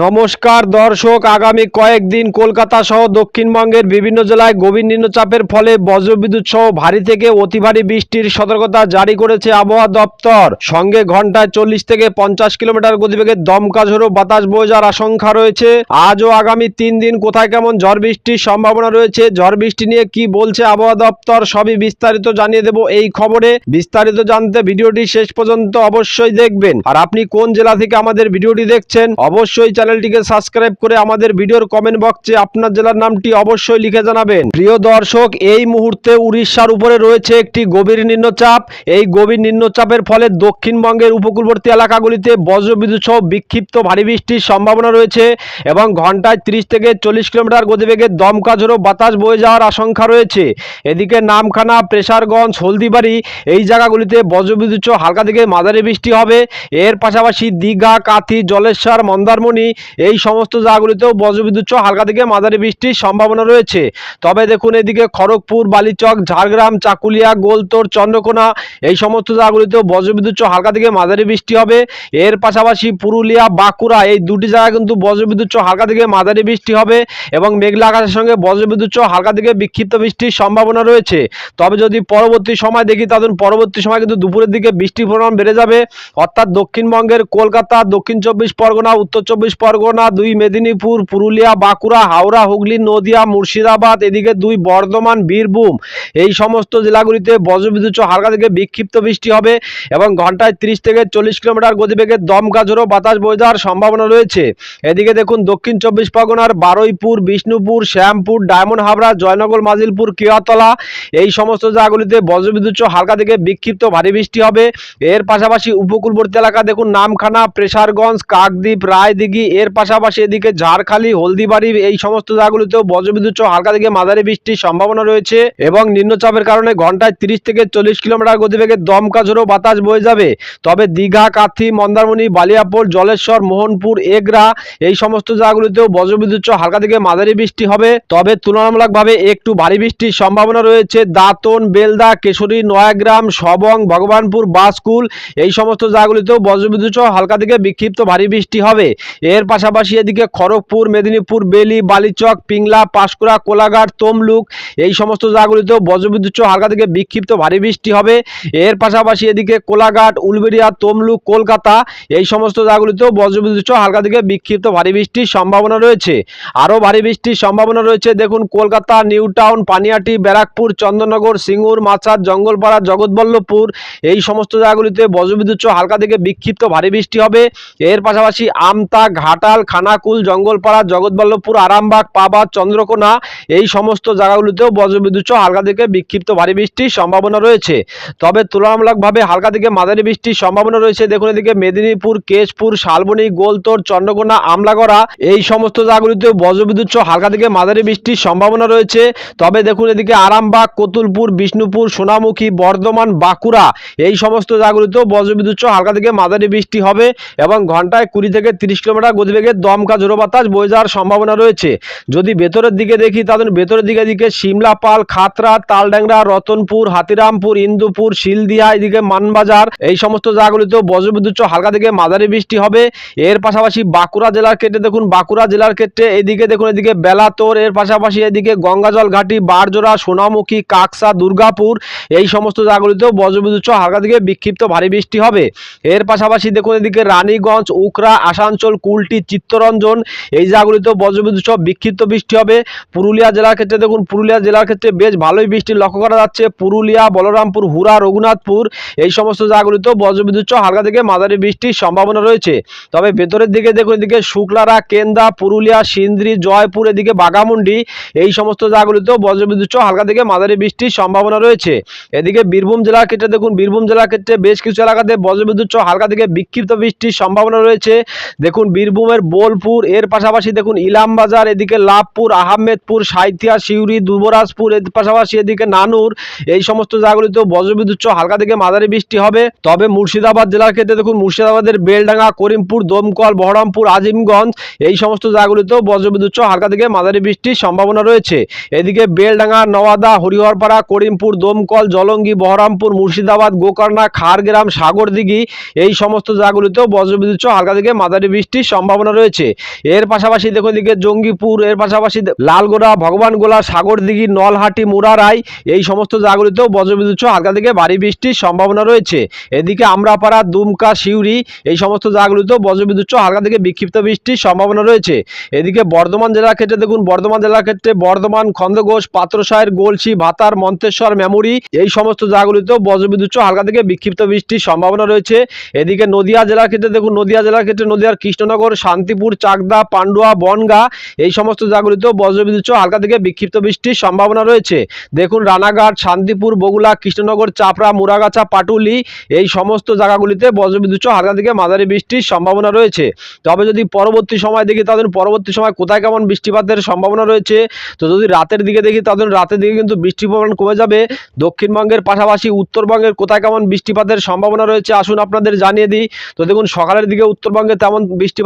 নমস্কার দর্শক, আগামী কয়েকদিন কলকাতা সহ দক্ষিণবঙ্গের বিভিন্ন জেলায় গভীর নিম্নচাপের ফলে বজ্রবিদ্যুৎ সহ ভারী থেকে অতি ভারী বৃষ্টির সতর্কতা জারি করেছে আবহাওয়া দপ্তর। সঙ্গে ঘন্টায় চল্লিশ থেকে পঞ্চাশ কিলোমিটার গতিবেগে দমকা ঝোড়ো বাতাস বয়ে যাওয়ার আশঙ্কা রয়েছে। আজও আগামী তিন দিন কোথায় কেমন ঝড় বৃষ্টির সম্ভাবনা রয়েছে, ঝড় বৃষ্টি নিয়ে কি বলছে আবহাওয়া দপ্তর সবই বিস্তারিত জানিয়ে দেব এই খবরে। বিস্তারিত জানতে ভিডিওটি শেষ পর্যন্ত অবশ্যই দেখবেন। আর আপনি কোন জেলা থেকে আমাদের ভিডিওটি দেখছেন, অবশ্যই চ্যানেলটিকে সাবস্ক্রাইব করে আমাদের ভিডিওর কমেন্ট বক্সে আপনার জেলার নামটি অবশ্যই লিখে জানাবেন। প্রিয় দর্শক, এই মুহূর্তে উড়িষ্যার উপরে রয়েছে একটি গভীর নিম্নচাপ। এই গভীর নিম্নচাপের ফলে দক্ষিণবঙ্গের উপকূলবর্তী এলাকাগুলিতে বজ্রবিদ্যুৎ সহ বিক্ষিপ্ত ভারী বৃষ্টির সম্ভাবনা রয়েছে এবং ঘন্টায় ত্রিশ থেকে চল্লিশ কিলোমিটার গতিবেগে দমকা ঝোড়ো বাতাস বয়ে যাওয়ার আশঙ্কা রয়েছে। এদিকে নামখানা, প্রেসারগঞ্জ, হলদিবাড়ি এই জায়গাগুলিতে বজ্রবিদ্যুৎ হালকা থেকে মাঝারি বৃষ্টি হবে। এর পাশাপাশি দীঘা, কাথি, জলেশ্বর, মন্দারমণি এই সমস্ত জায়গাগুলিতেও বজ্রবিদ্যুৎ সহ হালকা থেকে মাঝারি বৃষ্টির সম্ভাবনা রয়েছে। তবে দেখুন এদিকে খড়গপুর, বালিচক, ঝাড়গ্রাম, চাকুলিয়া, গোলতোর, চন্দ্রকোনা এই সমস্ত জায়গাগুলিতেও বজ্রবিদ্যুৎ সহ হালকা থেকে মাঝারি বৃষ্টি হবে। এর পাশাপাশি পুরুলিয়া, বাঁকুড়া এই দুটি জায়গায় কিন্তু বজ্রবিদ্যুৎ সহ হালকা থেকে মাঝারি বৃষ্টি হবে এবং মেঘলা আকাশের সঙ্গে বজ্রবিদ্যুৎ সহ হালকা থেকে বিক্ষিপ্ত বৃষ্টির সম্ভাবনা রয়েছে। তবে যদি পরবর্তী সময় দেখি তখন পরবর্তী সময় কিন্তু দুপুরের দিকে বৃষ্টির পরিমাণ বেড়ে যাবে। অর্থাৎ দক্ষিণবঙ্গের কলকাতা, দক্ষিণ চব্বিশ পরগনা, উত্তর চব্বিশ পরগনা, দুই মেদিনীপুর, পুরুলিয়া, বাঁকুড়া, হাওড়া, হুগলি, নদিয়া, মুর্শিদাবাদ, এদিকে দুই বর্ধমান, বীরভূম। এই সমস্ত জেলাগুলিতে বজ্রবিদ্যুৎ হালকা থেকে বিক্ষিপ্ত বৃষ্টি হবে এবং ঘন্টায় তিরিশ থেকে চল্লিশ কিলোমিটার গতিবেগে দমকা ঝোড়ো বাতাস বয়ে যাওয়ার সম্ভাবনা রয়েছে। এদিকে দেখুন, দক্ষিণ চব্বিশ পরগনার বারুইপুর, বিষ্ণুপুর, শ্যামপুর, ডায়মন্ড হাবড়া, জয়নগর, মাজিলপুর, কিয়াতলা এই সমস্ত জায়গাগুলিতে বজ্রবিদ্যুৎ হালকা থেকে বিক্ষিপ্ত ভারী বৃষ্টি হবে। এর পাশাপাশি উপকূলবর্তী এলাকা, দেখুন, নামখানা, প্রেসারগঞ্জ, কাকদ্বীপ, রায়দিঘি এর পাশাপাশি এদিকে ঝাড়খালি, হলদিবাড়ি এই সমস্ত জায়গাগুলিতেও বজ্রবিদ্যুৎ সহ হালকা থেকে মাঝারি বৃষ্টির সম্ভাবনা রয়েছে এবং নিম্নচাপের কারণে ঘন্টায় তিরিশ থেকে চল্লিশ কিলোমিটার গতিবেগে দমকা ঝোড়ো বাতাস বয়ে যাবে। তবে দীঘা, কাথি, মন্দারমণি, বালিয়াপুর, জলেশ্বর, মোহনপুর, এগরা এই সমস্ত জায়গাগুলিতেও বজ্রবিদ্যুৎ সহ হালকা থেকে মাঝারি বৃষ্টি হবে। তবে তুলনামূলকভাবে একটু ভারী বৃষ্টির সম্ভাবনা রয়েছে। দাঁতন, বেলদা, কেশরী, নয়াগ্রাম, সবং, ভগবানপুর, বাসকুল এই সমস্ত জায়গাগুলিতেও বজ্রবিদ্যুৎ সহ হালকা থেকে বিক্ষিপ্ত ভারী বৃষ্টি হবে। এর পাশাপাশি এদিকে খড়গপুর, মেদিনীপুর, বেলি, বালিচক, পিংলা, পাঁশকুড়া, কোলাঘাট, তমলুক এই সমস্ত জায়গাগুলিতেও বজ্রবিদ্যুৎ হালকা থেকে বিক্ষিপ্ত ভারী বৃষ্টি হবে। এর পাশাপাশি এদিকে কোলাঘাট, উলবেড়িয়া, তমলুক, কলকাতা এই সমস্ত জায়গাগুলিতেও বজ্রবিদ্যুৎ হালকা থেকে বিক্ষিপ্ত ভারী বৃষ্টির সম্ভাবনা রয়েছে। আরও ভারী বৃষ্টির সম্ভাবনা রয়েছে। দেখুন কলকাতা, নিউ টাউন, পানিয়াটি, ব্যারাকপুর, চন্দননগর, সিঙ্গুর মাছাদ জঙ্গলপাড়া, জগৎবল্লভপুর এই সমস্ত জায়গাগুলিতে বজ্রবিদ্যুৎ হালকা থেকে বিক্ষিপ্ত ভারী বৃষ্টি হবে। এর পাশাপাশি আমতা ঘাটাল, খানাকুল, জঙ্গলপাড়া, জগৎবল্লভপুর, আরামবাগ পাবাদ চন্দ্রকোনা এই সমস্ত জায়গাগুলিতেও বজ্রবিদ্যুৎ হালকা থেকে বিক্ষিপ্ত ভারী বৃষ্টির সম্ভাবনা রয়েছে। তবে তুলনামূলকভাবে হালকা থেকে মাঝারি বৃষ্টির সম্ভাবনা রয়েছে। দেখুন এদিকে মেদিনীপুর, কেশপুর, শালবনী, গোলতোর, চন্দ্রকোনা, আমলাগড়া এই সমস্ত জায়গাগুলিতেও বজ্রবিদ্যুৎ হালকা থেকে মাঝারি বৃষ্টির সম্ভাবনা রয়েছে। তবে দেখুন এদিকে আরামবাগ, কতুলপুর, বিষ্ণুপুর, সোনামুখী, বর্ধমান, বাঁকুড়া এই সমস্ত জায়গাগুলিতেও বজ্রবিদ্যুৎ হালকা থেকে মাঝারি বৃষ্টি হবে এবং ঘন্টায় কুড়ি থেকে তিরিশ কিলোমিটার গতিবেগে দমকা ঝোড়ো বাতাস বয়ে যাওয়ার সম্ভাবনা রয়েছে। যদি ভেতরের দিকে দেখি, তাহলে ভেতরের দিকে দিকে সিমলাপাল খাতরা তালডাংরা, রতনপুর, হাতিরামপুর, ইন্দুপুর শিলদিয়া এদিকে মানবাজার, এই সমস্ত জায়গাগুলিতেও বজ্রবিদ্যুৎ হালকা থেকে মাঝারি বৃষ্টি হবে। এর পাশাপাশি বাঁকুড়া জেলার ক্ষেত্রে দেখুন, বাঁকুড়া জেলার ক্ষেত্রে এদিকে দেখুন, এদিকে বেলাতোর, এর পাশাপাশি এদিকে গঙ্গাজল ঘাটি, বারজোড়া, সোনামুখী, কাকসা, দুর্গাপুর, এই সমস্ত জায়গাগুলিতেও বজ্রবিদ্যুৎ হালকা থেকে বিক্ষিপ্ত ভারী বৃষ্টি হবে। এর পাশাপাশি দেখুন, এদিকে রানীগঞ্জ উখরা আসানসোল কুলটি চিত্তরঞ্জন, এই জায়গাগুলিতেও বজ্রবিদ্যুৎ সহ বিক্ষিপ্ত বৃষ্টি হবে। পুরুলিয়া জেলার ক্ষেত্রে দেখুন, পুরুলিয়া জেলার ক্ষেত্রে বেশ ভালোই বৃষ্টি লক্ষ্য করা যাচ্ছে। পুরুলিয়া, বলরামপুর হুরা রঘুনাথপুর, এই সমস্ত জায়গাগুলিতেও বজ্রবিদ্যুৎ সহ হালকা থেকে মাঝারি বৃষ্টির সম্ভাবনা রয়েছে। তবে ভেতরের দিকে দেখুন, এদিকে শুক্লারা, কেন্দা, পুরুলিয়া, সিন্দ্রি, জয়পুর, এদিকে বাগামুন্ডি এই সমস্ত জায়গাগুলিতেও বজ্রবিদ্যুৎ সহ হালকা থেকে মাঝারি বৃষ্টির সম্ভাবনা রয়েছে। এদিকে বীরভূম জেলার ক্ষেত্রে দেখুন, বীরভূম জেলার ক্ষেত্রে বেশ কিছু এলাকাতে বজ্রবিদ্যুৎ সহ হালকা থেকে বিক্ষিপ্ত বৃষ্টির সম্ভাবনা রয়েছে। দেখুন বীরভূমের বোলপুর। এর পাশাপাশি দেখুন, ইলামবাজার, এদিকে লাভপুর, আহমেদপুর, সাইথিয়া, সিউড়ি, দুবরাজপুর, এর পাশাপাশি এদিকে নানুর। এই সমস্ত জায়গাগুলিতেও বজ্রবিদ্যুৎ হালকা থেকে মাঝারি বৃষ্টি হবে। তবে মুর্শিদাবাদ জেলার ক্ষেত্রে দেখুন, মুর্শিদাবাদের বেলডাঙ্গা, করিমপুর, দমকল, বহরমপুর, আজিমগঞ্জ, এই সমস্ত জায়গাগুলিতেও বজ্রবিদ্যুৎ হালকা থেকে মাঝারি বৃষ্টির সম্ভাবনা রয়েছে। এদিকে বেলডাঙ্গা, নওয়াদা, হরিহরপাড়া, করিমপুর, দমকল, জলঙ্গি, বহরমপুর, মুর্শিদাবাদ, গোকর্ণা খারগ্রাম সাগরদিঘি, এই সমস্ত জায়গাগুলিতেও বজ্রবিদ্যুৎ হালকা থেকে মাঝারি বৃষ্টির সম্ভাবনা রয়েছে। এর পাশাপাশি দেখুন এদিকে জঙ্গিপুর, এর পাশাপাশি লালগোড়া, ভগবানগোলা, সাগরদিঘি, নলহাটি, মুরারাই, এই সমস্ত জায়গাগুলিতেও বজ্রবিদ্যুৎ সহ হালকা থেকে ভারী বৃষ্টির সম্ভাবনা রয়েছে। এদিকে আমরাপাড়া, দুমকা শিউরি এই সমস্ত জায়গাগুলিতেও বজ্রবিদ্যুৎ সহ হালকা থেকে বিক্ষিপ্ত বৃষ্টির সম্ভাবনা রয়েছে। এদিকে বর্ধমান জেলার ক্ষেত্রে দেখুন, বর্ধমান জেলার ক্ষেত্রে বর্ধমান খন্দঘোষ পাত্রসায়ের গোলসি ভাতার, মন্তেশ্বর, মেমুরি, এই সমস্ত জায়গাগুলিতেও বজ্রবিদ্যুৎ সহ হালকা থেকে বিক্ষিপ্ত বৃষ্টির সম্ভাবনা রয়েছে। এদিকে নদিয়া জেলার ক্ষেত্রে দেখুন, নদিয়া জেলার ক্ষেত্রে নদিয়ার কৃষ্ণনগর শান্তিপুর, চাকদা, পান্ডুয়া, বনগা, এই সমস্ত জায়গাগুলিতেও বজ্রবিদ্যুৎ সহ হালকা থেকে বিক্ষিপ্ত বৃষ্টির সম্ভাবনা রয়েছে। দেখুন, রানাঘাট, শান্তিপুর, বগুলা, কৃষ্ণনগর, চাপড়া মুরাগাছা পাটুলি, এই সমস্ত জায়গাগুলিতে বজ্রবিদ্যুৎ সহ হালকা থেকে মাঝারি বৃষ্টির সম্ভাবনা রয়েছে। তবে যদি পরবর্তী সময় দেখি তাদের পরবর্তী সময় কোথায় কেমন বৃষ্টিপাতের সম্ভাবনা রয়েছে? তো যদি রাতের দিকে দেখি তাদের রাতের দিকে কিন্তু বৃষ্টির পরিমাণ কমে যাবে। দক্ষিণবঙ্গের পাশাপাশি উত্তরবঙ্গের কোথায় কেমন বৃষ্টিপাতের সম্ভাবনা রয়েছে, আসুন আপনাদের জানিয়ে দিই। তো দেখুন, সকালের দিকে উত্তরবঙ্গে তেমন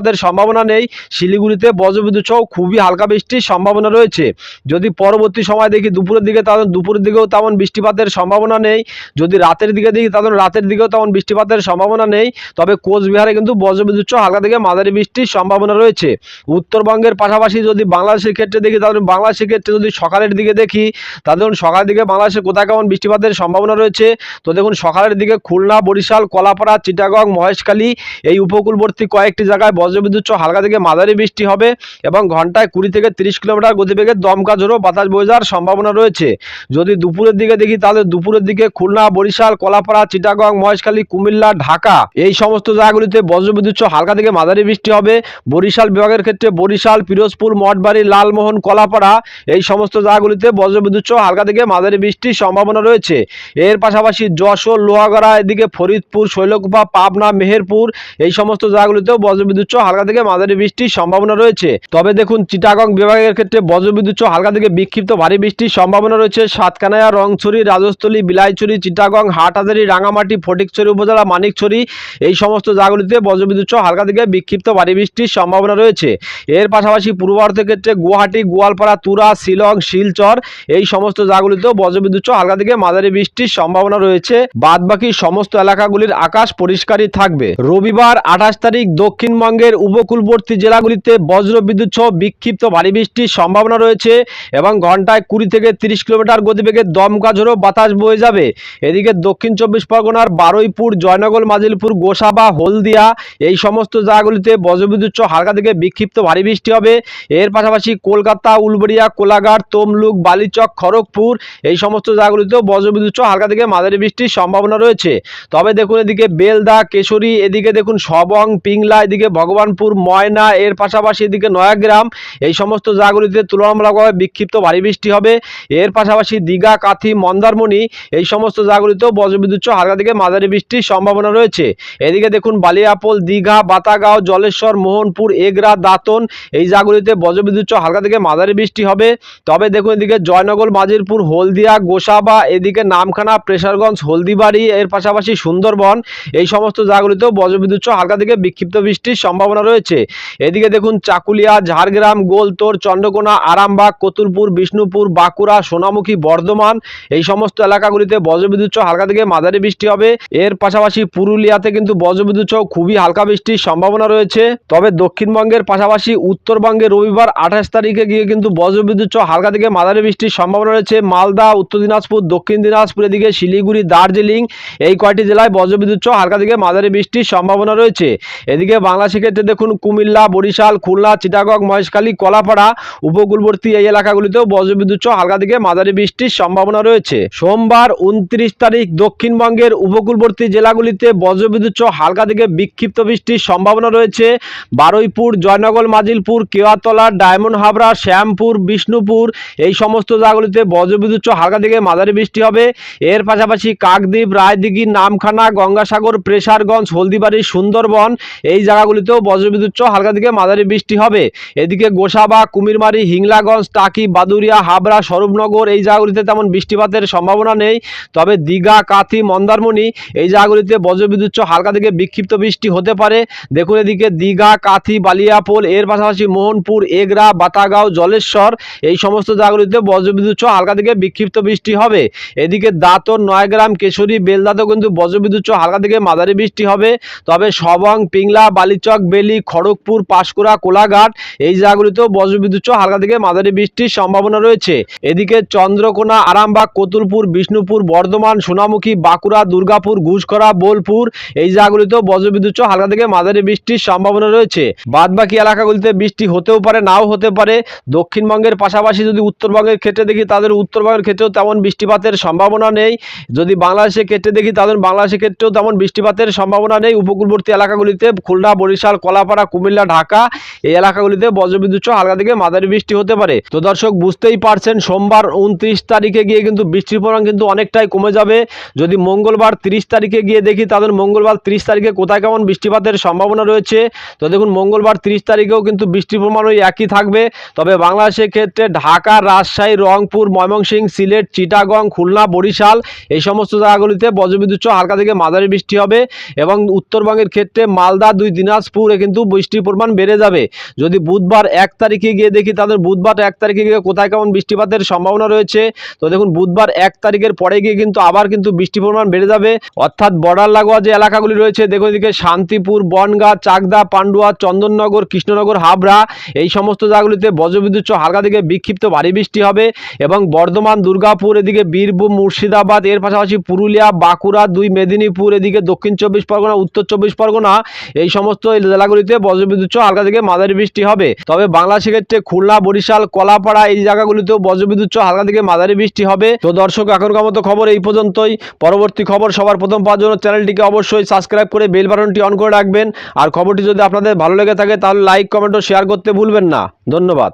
বৃষ্টিপাতের সম্ভাবনা নেই। শিলিগুড়িতে বজ্রবিদ্যুৎ সহ খুবই হালকা বৃষ্টির সম্ভাবনা রয়েছে। যদি পরবর্তী সময় দেখি দুপুরের দিকে তাদের দুপুরের দিকেও তেমন বৃষ্টিপাতের সম্ভাবনা নেই। যদি রাতের দিকে দেখি তাদের রাতের দিকেও তেমন বৃষ্টিপাতের সম্ভাবনা নেই। তবে কোচবিহারে কিন্তু বজ্রবিদ্যুৎ সহ হালকা থেকে মাঝারি বৃষ্টির সম্ভাবনা রয়েছে। উত্তরবঙ্গের পাশাপাশি যদি বাংলাদেশের ক্ষেত্রে দেখি, তাহলে বাংলাদেশের ক্ষেত্রে যদি সকালের দিকে দেখি দেখুন সকালের দিকে বাংলাদেশে কোথায় কেমন বৃষ্টিপাতের সম্ভাবনা রয়েছে। তো দেখুন সকালের দিকে খুলনা, বরিশাল, কলাপাড়া, চিটাগং, মহেশখালী এই উপকূলবর্তী কয়েকটি জায়গায় বজ্রবিদ্যুৎ সহ হালকা থেকে মাঝারি বৃষ্টি হবে এবং ঘন্টায় কুড়ি থেকে তিরিশ কিলোমিটার গতিবেগে দমকা ঝোড়ো বাতাস বয়ে যাওয়ার সম্ভাবনা রয়েছে। যদি দুপুরের দিকে দেখি তাহলে দুপুরের দিকে খুলনা, বরিশাল, কলাপাড়া, চিটাগং, মহেশখালী, কুমিল্লা, ঢাকা এই সমস্ত জায়গাগুলিতে বজ্রবিদ্যুৎ সহ হালকা থেকে মাঝারি বৃষ্টি হবে। বরিশাল বিভাগের ক্ষেত্রে বরিশাল, পিরোজপুর, মঠবাড়ি, লালমোহন, কলাপাড়া এই সমস্ত জায়গাগুলিতে বজ্রবিদ্যুৎ সহ হালকা থেকে মাঝারি বৃষ্টির সম্ভাবনা রয়েছে। এর পাশাপাশি যশোর, লোহাগড়া, এদিকে ফরিদপুর, শৈলকুপা, পাবনা, মেহেরপুর এই সমস্ত জায়গাগুলিতেও বজ্রবিদ্যুৎ সহ হালকা থেকে মাঝারি বৃষ্টির সম্ভাবনা রয়েছে। তবে দেখুন, চিটাগং বিভাগের ক্ষেত্রে বজ্রবিদ্যুৎ হালকা থেকে বিক্ষিপ্ত ভারী বৃষ্টির সম্ভাবনা রয়েছে। সাতকানায়া রংছড়ি, রাজস্থলী, বিলাইছড়ি, চিটাগং, হাটহাজারি, রাঙামাটি, ফটিকছড়ি উপজেলা, মানিকছড়ি এই সমস্ত জায়গাগুলিতে বজ্রবিদ্যুৎ হালকা থেকে বিক্ষিপ্ত ভারী বৃষ্টির সম্ভাবনা রয়েছে। এর পাশাপাশি পূর্ব ভারতের ক্ষেত্রে গুয়াহাটি, গোয়ালপাড়া, তুরা, শিলং, শিলচর এই সমস্ত জায়গাগুলিতেও বজ্রবিদ্যুৎ হালকা থেকে মাঝারি বৃষ্টির সম্ভাবনা রয়েছে। বাদ বাকি সমস্ত এলাকাগুলির আকাশ পরিষ্কারই থাকবে। রবিবার আঠাশ তারিখ দক্ষিণবঙ্গের উপকূলবর্তী জেলাগুলিতে বজ্র বিদ্যুৎ সহ বিক্ষিপ্ত ভারী বৃষ্টির সম্ভাবনা রয়েছে এবং ঘন্টায় কুড়ি থেকে তিরিশ কিলোমিটার গতিবেগে দমকা ঝোড়ো বাতাস বয়ে যাবে। এদিকে দক্ষিণ চব্বিশ পরগনার বারুইপুর, জয়নগর, মাজিলপুর, গোসাবা, হলদিয়া এই সমস্ত জায়গাগুলিতে বজ্রবিদ্যুৎ সহ হালকা থেকে বিক্ষিপ্ত ভারী বৃষ্টি হবে। এর পাশাপাশি কলকাতা, উলবেড়িয়া, কোলাঘাট, তমলুক, বালিচক, খড়গপুর এই সমস্ত জায়গাগুলিতেও বজ্রবিদ্যুৎ সহ হালকা থেকে মাঝারি বৃষ্টির সম্ভাবনা রয়েছে। তবে দেখুন এদিকে বেলদা, কেশরী, এদিকে দেখুন সবং, পিংলা, এদিকে ভগবানপুর, ময়না, এর পাশাপাশি এদিকে নয়াগ্রাম, এই সমস্ত জায়গাগুলিতে তুলনামূলকভাবে বিক্ষিপ্ত ভারী বৃষ্টি হবে। এর পাশাপাশি দীঘা, কাথি, মন্দারমণি, এই সমস্ত জায়গাগুলিতেও বজ্রবিদ্যুৎ হালকা থেকে মাঝারি বৃষ্টির সম্ভাবনা রয়েছে। এদিকে দেখুন, বালিয়াপোল, দীঘা, বাতাগাঁও, জলেশ্বর, মোহনপুর, এগরা, দাঁতন, এই জায়গাগুলিতে বজ্রবিদ্যুৎ হালকা থেকে মাঝারি বৃষ্টি হবে। তবে দেখুন, এদিকে জয়নগর, মাজিরপুর, হলদিয়া, গোসাবা, এদিকে নামখানা, প্রেসারগঞ্জ, হলদিবাড়ি, এর পাশাপাশি সুন্দরবন, এই সমস্ত জায়গাগুলিতেও বজ্রবিদ্যুৎ হালকা থেকে বিক্ষিপ্ত বৃষ্টির সম্ভাবনা রয়েছে। এদিকে দেখুন, চাকুলিয়া, ঝাড়গ্রাম, গোলতোর, চন্দ্রকোনা, আরামবাগ কতুলপুর বিষ্ণুপুর, বাঁকুড়া, সোনামুখী, বর্ধমান এই সমস্ত এলাকাগুলিতে বজ্রবিদ্যুৎ হালকা থেকে মাঝারি বৃষ্টি হবে। এর পাশাপাশি পুরুলিয়াতে কিন্তু বজ্রবিদ্যুৎ খুবই হালকা বৃষ্টির সম্ভাবনা রয়েছে। তবে দক্ষিণবঙ্গের পাশাপাশি উত্তরবঙ্গে রবিবার আঠাশ তারিখে গিয়ে কিন্তু বজ্রবিদ্যুৎ হালকা থেকে মাঝারি বৃষ্টির সম্ভাবনা রয়েছে। মালদা, উত্তর দিনাজপুর, দক্ষিণ দিনাজপুর, এদিকে শিলিগুড়ি, দার্জিলিং এই কয়টি জেলায় বজ্রবিদ্যুৎ হালকা থেকে মাঝারি বৃষ্টির সম্ভাবনা রয়েছে। এদিকে বাংলাদেশের ক্ষেত্রে দেখুন কুমিল্লা, বরিশাল, খুলনা, চিটাগং, মহেশখালী, কলাপাড়া, উপকূলবর্তী এই এলাকাগুলিতেও বজ্রবিদ্যুৎ হালকা থেকে মাঝারি বৃষ্টির সম্ভাবনা রয়েছে। সোমবার উনত্রিশ তারিখ দক্ষিণবঙ্গের উপকূলবর্তী জেলাগুলিতে বজ্রবিদ্যুৎ হালকা থেকে বিক্ষিপ্ত বৃষ্টির সম্ভাবনা রয়েছে। বারুইপুর, জয়নগর, মাজিলপুর, কেওয়াতলা, ডায়মন্ড হাবড়া, শ্যামপুর, বিষ্ণুপুর এই সমস্ত জায়গাগুলিতে বজ্রবিদ্যুৎ হালকা থেকে মাঝারি বৃষ্টি হবে। এর পাশাপাশি কাকদ্বীপ, রায়দিঘি, নামখানা, গঙ্গাসাগর, প্রেসারগঞ্জ, হলদিবাড়ি, সুন্দরবন এই জায়গাগুলিতেও বজ্রবিদ্যুৎ সহ হালকা থেকে মাঝারি বৃষ্টি হবে। এদিকে গোসাবা, কুমিরমারি, হিংলাগঞ্জ, টাকি, বাদুরিয়া, হাবড়া, স্বরূপনগর এই জায়গাগুলিতে তেমন বৃষ্টিপাতের সম্ভাবনা নেই। তবে দীঘা, কাথি, মন্দারমণি এই জায়গাগুলিতে বজ্রবিদ্যুৎ সহ হালকা থেকে বিক্ষিপ্ত বৃষ্টি হতে পারে। দেখুন এদিকে দীঘা, কাথি, বালিয়াপোল, এর পাশাপাশি মোহনপুর, এগরা, বাতাগাঁও, জলেশ্বর এই সমস্ত জায়গাগুলিতে বজ্রবিদ্যুৎ সহ হালকা থেকে বিক্ষিপ্ত বৃষ্টি হবে। এদিকে দাঁতন, নয়গ্রাম, কেশরী, বেলদাতেও কিন্তু বজ্রবিদ্যুৎ সহ হালকা থেকে মাঝারি বৃষ্টি হবে। তবে সবং, পিংলা, বালিচক বেলি খড়গপুর, পাঁশকুড়া, কোলাঘাট এই জায়গাগুলিতেও বজ্রবিদ্যুৎ হালকা থেকে মাঝারি বৃষ্টির সম্ভাবনা রয়েছে। এদিকে চন্দ্রকোনা, আরামবাগ, কতুলপুর, বিষ্ণুপুর, বর্ধমান, সোনামুখী, বাঁকুড়া, দুর্গাপুর ঘুষকরা বোলপুর এই জায়গাগুলিতেও বজ্রবিদ্যুৎ হালকা থেকে মাঝারি বৃষ্টির সম্ভাবনা রয়েছে। বাদ বাকি এলাকাগুলিতে বৃষ্টি হতেও পারে, নাও হতে পারে। দক্ষিণবঙ্গের পাশাপাশি যদি উত্তরবঙ্গের ক্ষেত্রে দেখি, তাদের উত্তরবঙ্গের ক্ষেত্রেও তেমন বৃষ্টিপাতের সম্ভাবনা নেই। যদি বাংলাদেশের ক্ষেত্রে দেখি, তাদের বাংলাদেশের ক্ষেত্রেও তেমন বৃষ্টিপাতের সম্ভাবনা নেই। উপকূলবর্তী এলাকাগুলিতে খুলনা, বরিশাল কলাপাড়া, কুমিল্লা, ঢাকা এই এলাকাগুলিতে বজ্রবিদ্যুৎ সহ হালকা থেকে মাঝারি বৃষ্টি হতে পারে। তো দর্শক, বুঝতেই পারছেন, সোমবার উনত্রিশ তারিখে গিয়ে কিন্তু বৃষ্টির পরিমাণ কিন্তু অনেকটাই কমে যাবে। যদি মঙ্গলবার তিরিশ তারিখে গিয়ে দেখি তাদের মঙ্গলবার তিরিশ তারিখে কোথায় কেমন বৃষ্টিপাতের সম্ভাবনা রয়েছে? তো দেখুন, মঙ্গলবার তিরিশ তারিখেও কিন্তু বৃষ্টির পরিমাণ ওই একই থাকবে। তবে বাংলাদেশের ক্ষেত্রে ঢাকা, রাজশাহী, রংপুর, ময়মনসিংহ, সিলেট, চিটাগং, খুলনা, বরিশাল এই সমস্ত জায়গাগুলিতে বজ্রবিদ্যুৎ হালকা থেকে মাঝারি বৃষ্টি হবে। এবং উত্তরবঙ্গের ক্ষেত্রে মালদা, দুই, দিনাজপুরে কিন্তু বৃষ্টির পরিমাণ বেড়ে যাবে। যদি বুধবার এক তারিখে গিয়ে দেখি তাদের বুধবার এক তারিখে গিয়ে কোথায় কেমন বৃষ্টিপাতের সম্ভাবনা রয়েছে, তো দেখুন বুধবার এক তারিখের পরে গিয়ে কিন্তু আবার কিন্তু বৃষ্টির পরিমাণ বেড়ে যাবে। অর্থাৎ বর্ডার লাগোয়া যে এলাকাগুলি রয়েছে, দেখুন এদিকে শান্তিপুর, বনগাঁ, চাকদা, পান্ডুয়া, চন্দননগর, কৃষ্ণনগর, হাবড়া, এই সমস্ত জায়গাগুলিতে বজ্রবিদ্যুৎ হালকা থেকে বিক্ষিপ্ত ভারী বৃষ্টি হবে এবং বর্ধমান, দুর্গাপুর, এদিকে বীরভূম, মুর্শিদাবাদ, এর পাশাপাশি পুরুলিয়া, বাঁকুড়া, দুই মেদিনীপুর, এদিকে দক্ষিণ চব্বিশ পরগনা, উত্তর চব্বিশ পরগনা, এই সমস্ত জেলাগুলিতে বজ্রবিদ্যুৎ সহ হালকা থেকে মাঝারি বৃষ্টি হবে। তবে বাংলা সেক্ষেত্রে খুলনা, বরিশাল, কলাপাড়া এই জায়গাগুলিতেও বজ্রবিদ্যুৎ সহ হালকা থেকে মাঝারি বৃষ্টি হবে। তো দর্শক, এখনকার মতো খবর এই পর্যন্তই। পরবর্তী খবর সবার প্রথম পাওয়ার জন্য চ্যানেলটিকে অবশ্যই সাবস্ক্রাইব করে বেল বাটনটি অন করে রাখবেন। আর খবরটি যদি আপনাদের ভালো লেগে থাকে, তাহলে লাইক, কমেন্ট ও শেয়ার করতে ভুলবেন না। ধন্যবাদ।